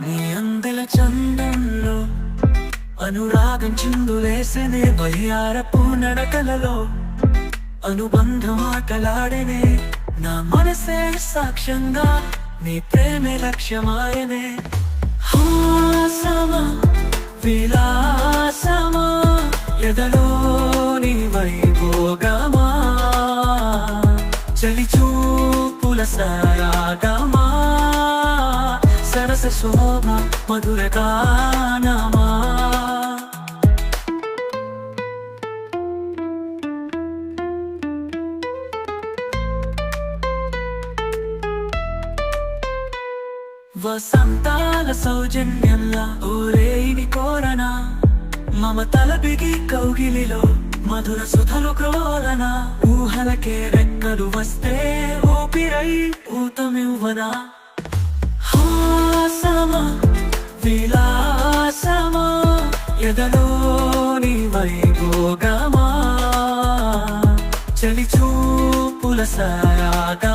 నీ అందెల చందంలో అనురాగం చిందులేసనే వయ్యారపు నడకలలో అనుబంధం ఆటలాడనే నా మనసే సాక్ష్యంగా నీ ప్రేమే లక్ష్యమాయనే. హాసమా విలాసమా ఎదలోని వైభోగమా? చలి చూపుల సరాగమా సరస శోభ మధుర గానమా? వసంతాల సౌజన్యంలా ఓరేని కోరనా మమతల బిగి కౌగిలిలో మధుర సుధలు క్రోరణ. ఊహలకే రెక్కలు వస్తే ఊపిరై ఊతమివ్వనా. హాసమా విలాసమా ఎదలోని వైభోగమా? చలి చూపుల సరాగమా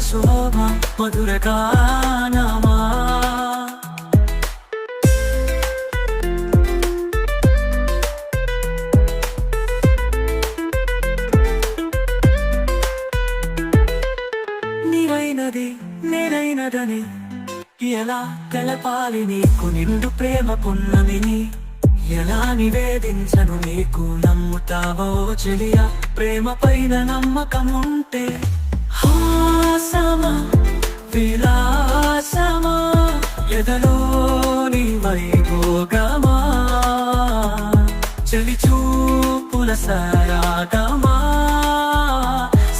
శోభ మధుర గానమా నీవైనది నేనైనదని ఎలా తెలపాలి నీకు? నిండు ప్రేమ పున్నమిని ఎలా నివేదించను నీకు? నమ్ముతావో చెలియా? ప్రేమ పైన నమ్మకం ఉంటే హాసమా విలాసమా ఎదలోని వైభోగమా? చలి చూపుల సరాగమా?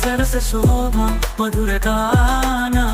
సరస శోభ మధుర గానా?